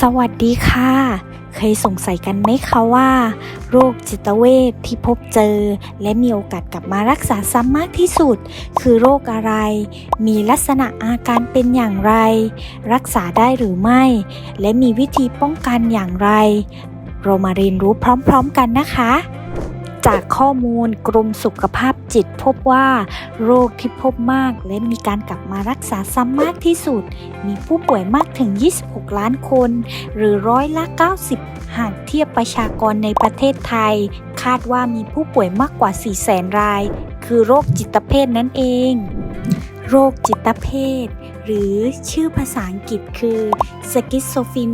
สวัสดีค่ะ เคยสงสัยกันไหมคะว่า โรคจิตเวทที่พบเจอ และมีโอกาสกลับมารักษาซ้ำมากที่สุด คือโรคอะไร มีลักษณะอาการเป็นอย่างไร รักษาได้หรือไม่ และมีวิธีป้องกันอย่างไร เรามาเรียนรู้พร้อมๆกันนะคะ จากข้อมูลกรมสุขภาพจิตพบว่า โรคที่พบมากและมีการกลับมารักษาซ้ำมากที่สุด มีผู้ป่วยมากถึง 26 ล้านคน หรือร้อยละ 90 หากเทียบประชากรในประเทศไทย คาดว่ามีผู้ป่วยมากกว่า4แสนราย คือโรคจิตเภทนั่นเอง โรคจิตเภท หรือชื่อภาษาอังกฤษคือสกิสโซฟี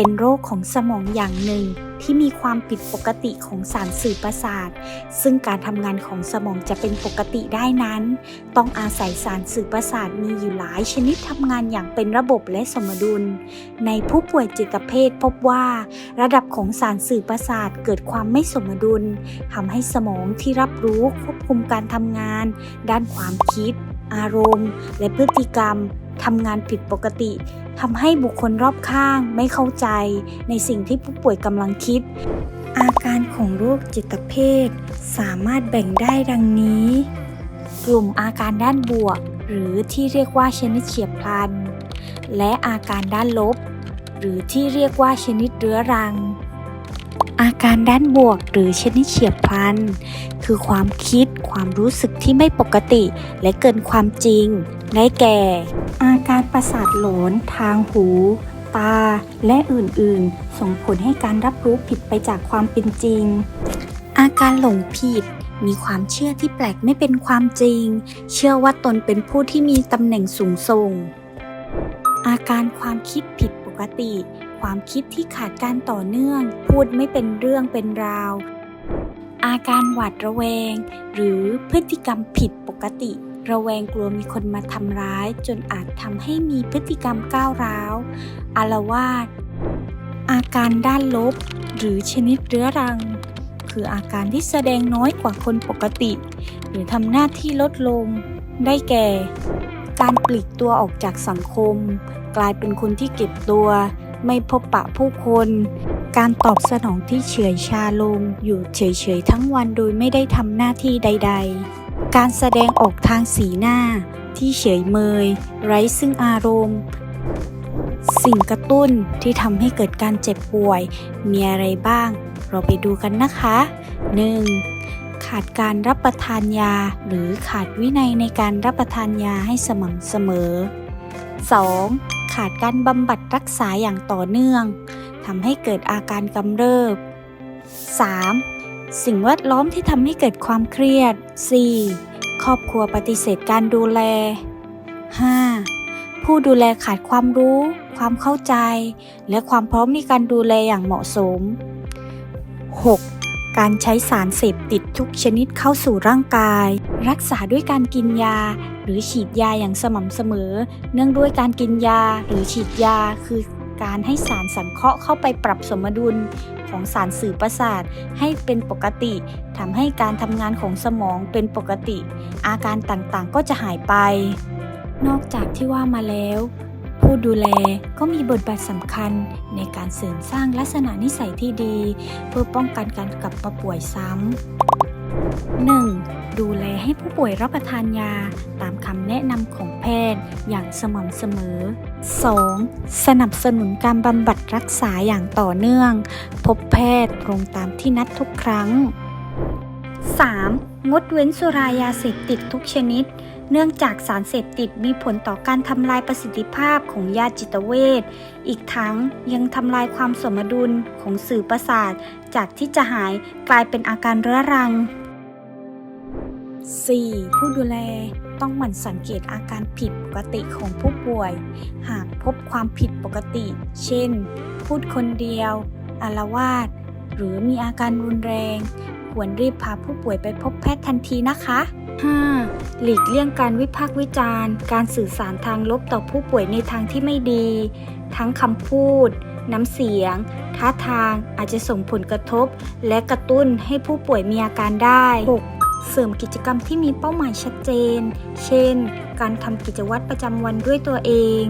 เป็นโรคของสมองอย่างหนึ่งที่มีความผิดปกติของสารสื่อประสาท ซึ่งการทำงานของสมองจะเป็นปกติได้นั้น ต้องอาศัยสารสื่อประสาทมีอยู่หลายชนิดทำงานอย่างเป็นระบบและสมดุล ในผู้ป่วยจิตเภทพบว่า ระดับของสารสื่อประสาทเกิดความไม่สมดุลทำให้สมองที่รับรู้ควบคุมการทำงาน ด้านความคิด อารมณ์ และพฤติกรรม ทำงานผิดปกติทำให้บุคคลรอบข้างไม่เข้าใจในสิ่งที่ผู้ป่วยกำลังคิด อาการของโรคจิตเภทสามารถแบ่งได้ดังนี้ กลุ่มอาการด้านบวก หรือที่เรียกว่าชนิดเฉียบพลัน และอาการด้านลบ หรือที่เรียกว่าชนิดเรื้อรัง อาการด้านบวกหรือชนิดเฉียบพลัน คือความคิดความรู้สึกที่ไม่ปกติและเกินความจริง ได้แก่ อาการประสาทหลอนทางหู ตา และอื่นๆ ส่งผลให้การรับรู้ผิดไปจากความเป็นจริง อาการหลงผิดมีความเชื่อที่แปลกไม่เป็นความจริง เชื่อว่าตนเป็นผู้ที่มีตำแหน่งสูงส่ง อาการความคิดผิดปกติ ความคิดที่ขาดการต่อเนื่อง พูดไม่เป็นเรื่องเป็นราว อาการหวาดระแวง หรือพฤติกรรมผิดปกติ ระแวงกลัวมีคนมาทำร้าย จนอาจทำให้มีพฤติกรรมก้าวร้าวอารวาสอาการด้านลบ หรือชนิดเรื้อรัง คืออาการที่แสดงน้อยกว่าคนปกติ หรือทำหน้าที่ลดลง ได้แก่ การปลีกตัวออกจากสังคม กลายเป็นคนที่เก็บตัว ไม่พบปะผู้คน การตอบสนองที่เฉื่อยชาลง อยู่เฉยๆทั้งวันโดยไม่ได้ทำหน้าที่ใด ๆ การแสดงออกทางสีหน้า ที่เฉยเมย ไร้ซึ่งอารมณ์ สิ่งกระตุ้นที่ทำให้เกิดการเจ็บป่วย มีอะไรบ้าง เราไปดูกันนะคะ 1. ขาดการรับประทานยา หรือขาดวินัยในการรับประทานยาให้สม่ำเสมอ 2. ขาดการบำบัดรักษาอย่างต่อเนื่องทำให้เกิดอาการกำเริบ 3. สิ่งแวดล้อมที่ทำให้เกิดความเครียด 4. ครอบครัวปฏิเสธการดูแล 5. ผู้ดูแลขาดความรู้ ความเข้าใจ และความพร้อมในการดูแลอย่างเหมาะสม 6. การใช้สารเสพติดทุกชนิดเข้าสู่ร่างกาย รักษาด้วยการกินยา หรือฉีดยาอย่างสม่ำเสมอ เนื่องด้วยการกินยาหรือฉีดยาคือการให้สารสังเคราะห์เข้าไปปรับสมดุลของสารสื่อประสาทให้เป็นปกติทำให้การทำงานของสมองเป็นปกติ อาการต่างๆก็จะหายไป นอกจากที่ว่ามาแล้ว ผู้ดูแลก็มีบทบาทสำคัญในการเสริมสร้างลักษณะนิสัยที่ดี เพื่อป้องกันการกลับมาป่วยซ้ำ 1. ดูแลให้ผู้ป่วยรับประทานยาตามคำแนะนำของแพทย์อย่างสม่ำเสมอ 2. สนับสนุนการบำบัดรักษาอย่างต่อเนื่อง พบแพทย์ตรงตามที่นัดทุกครั้ง 3. งดเว้นสุรายาเสพติดทุกชนิด เนื่องจากสารเสพติดมีผลต่อการทำลายประสิทธิภาพของยาจิตเวช อีกทั้งยังทำลายความสมดุลของสื่อประสาท จากที่จะหายกลายเป็นอาการเรื้อรัง 4. ผู้ดูแลต้องหมั่นสังเกตอาการผิดปกติของผู้ป่วย หากพบความผิดปกติ เช่น พูดคนเดียว อารวาส หรือมีอาการรุนแรง ควรรีบพาผู้ป่วยไปพบแพทย์ทันทีนะคะ 5. หลีกเลี่ยงการวิพากษ์วิจารณ์ การสื่อสารทางลบต่อผู้ป่วยในทางที่ไม่ดี ทั้งคำพูด น้ำเสียง ท่าทางอาจจะส่งผลกระทบ และกระตุ้นให้ผู้ป่วยมีอาการได้ 6. เสริมกิจกรรมที่มีเป้าหมายชัดเจน เช่น การทำกิจวัตรประจำวันด้วยตัวเอง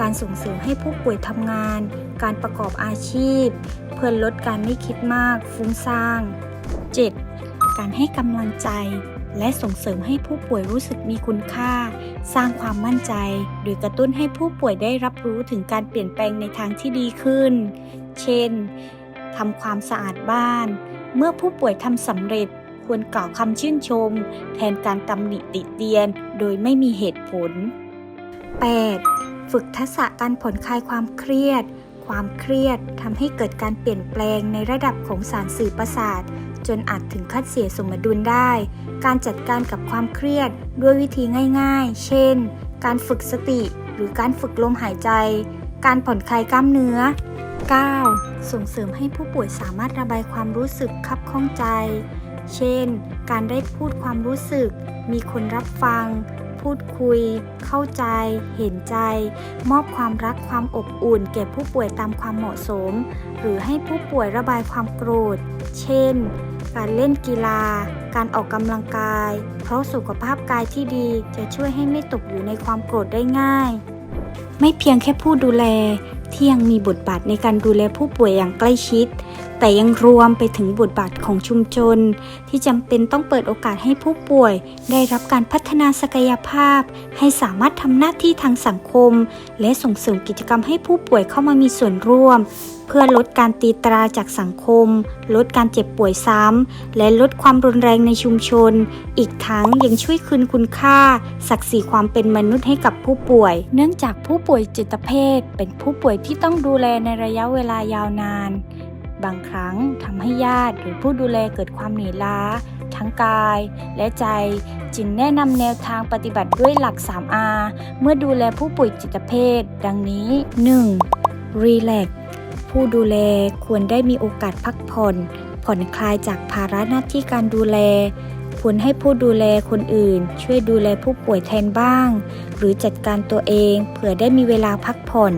การส่งเสริมให้ผู้ป่วยทำงาน การประกอบอาชีพ เพื่อลดการไม่คิดมาก ฟุ้งซ่าน 7. การให้กำลังใจ และส่งเสริมให้ผู้ป่วยรู้สึกมีคุณค่า สร้างความมั่นใจ โดยกระตุ้นให้ผู้ป่วยได้รับรู้ถึงการเปลี่ยนแปลงในทางที่ดีขึ้น เช่นทำความสะอาดบ้าน เมื่อผู้ป่วยทำสำเร็จ ควรกล่าวคำชื่นชม แทนการตำหนิติเตียน โดยไม่มีเหตุผล 8. ฝึกทักษะการผ่อนคลายความเครียด ความเครียดทำให้เกิดการเปลี่ยนแปลงในระดับของสารสื่อประสาท จนอาจถึงขั้นเสียสมดุลได้ การจัดการกับความเครียดด้วยวิธีง่าย ๆ เช่น การฝึกสติ หรือการฝึกลมหายใจ การผ่อนคลายกล้ามเนื้อ 9. ส่งเสริมให้ผู้ป่วยสามารถระบายความรู้สึกคับข้องใจ เช่น การได้พูดความรู้สึก มีคนรับฟัง พูดคุย เข้าใจ เห็นใจ มอบความรักความอบอุ่น แก่ผู้ป่วยตามความเหมาะสม หรือให้ผู้ป่วยระบายความโกรธ เช่น การเล่นกีฬา การออกกำลังกาย เพราะสุขภาพกายที่ดีจะช่วยให้ไม่ตกอยู่ในความโกรธได้ง่าย ไม่เพียงแค่ผู้ดูแลที่ยังมีบทบาทในการดูแลผู้ป่วยอย่างใกล้ชิด แต่ยังรวมไปถึงบทบาทของชุมชน ที่จำเป็นต้องเปิดโอกาสให้ผู้ป่วย ได้รับการพัฒนาศักยภาพ ให้สามารถทำหน้าที่ทางสังคม และส่งเสริมกิจกรรมให้ผู้ป่วยเข้ามามีส่วนร่วม เพื่อลดการตีตราจากสังคม ลดการเจ็บป่วยซ้ำและลดความรุนแรงในชุมชน อีกทั้งยังช่วยคืนคุณค่า ศักดิ์ศรีความเป็นมนุษย์ให้กับผู้ป่วย เนื่องจากผู้ป่วยจิตเภทเป็นผู้ป่วยที่ต้องดูแลในระยะเวลายาวนาน บางครั้งทำให้ญาติหรือผู้ดูแลเกิดความเหนื่อยล้า ทั้งกายและใจ จึงแนะนำแนวทางปฏิบัติด้วยหลัก 3R เมื่อดูแลผู้ป่วยจิตเภท ดังนี้ 1. Relax ผู้ดูแลควรได้มีโอกาสพักผ่อน ผ่อนคลายจากภาระหน้าที่การดูแล ควรให้ผู้ดูแลคนอื่น ช่วยดูแลผู้ป่วยแทนบ้าง หรือจัดการตัวเองเผื่อได้มีเวลาพักผ่อน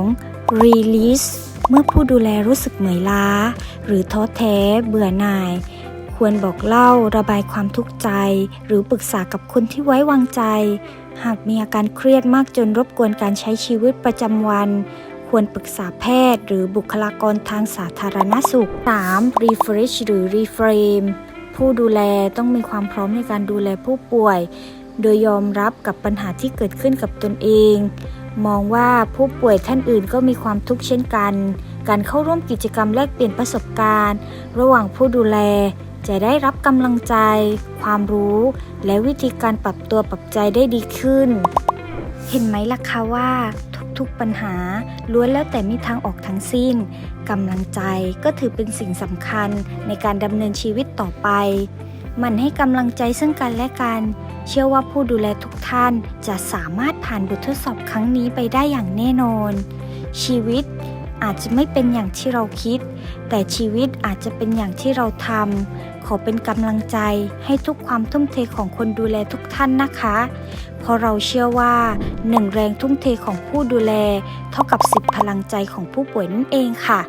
2. Release เมื่อผู้ดูแลรู้สึกเหนื่อยล้า หรือท้อแท้เบื่อหน่าย ควรบอกเล่าระบายความทุกข์ใจ หรือปรึกษากับคนที่ไว้วางใจ หากมีอาการเครียดมากจนรบกวนการใช้ชีวิตประจำวัน ควรปรึกษาแพทย์ หรือบุคลากรทางสาธารณสุข 3. refresh หรือ reframe ผู้ดูแลต้องมีความพร้อมในการดูแลผู้ป่วย โดยยอมรับกับปัญหาที่เกิดขึ้นกับตนเอง มองว่าผู้ป่วยท่านอื่นก็มีความทุกข์เช่นกัน การเข้าร่วมกิจกรรมแลกเปลี่ยนประสบการณ์ ระหว่างผู้ดูแล จะได้รับกำลังใจ ความรู้ และวิธีการปรับตัวปรับใจได้ดีขึ้น เห็นไหมล่ะคะว่าทุกๆปัญหาล้วนแล้วแต่มีทางออกทั้งสิ้น กำลังใจก็ถือเป็นสิ่งสำคัญในการดำเนินชีวิตต่อไป มันให้กำลังใจซึ่งกันและกัน เชื่อว่าผู้ดูแลทุกท่านจะสามารถผ่านบททดสอบครั้งนี้ไปได้อย่างแน่นอน ชีวิตอาจจะไม่เป็นอย่างที่เราคิด แต่ชีวิตอาจจะเป็นอย่างที่เราทำขอเป็นกำลังใจให้ทุกความทุ่มเทของคนดูแลทุกท่านนะคะ เพราะเราเชื่อว่าหนึ่งแรงทุ่มเทของผู้ดูแล เท่ากับสิบพลังใจของผู้ป่วยนั่นเองค่ะ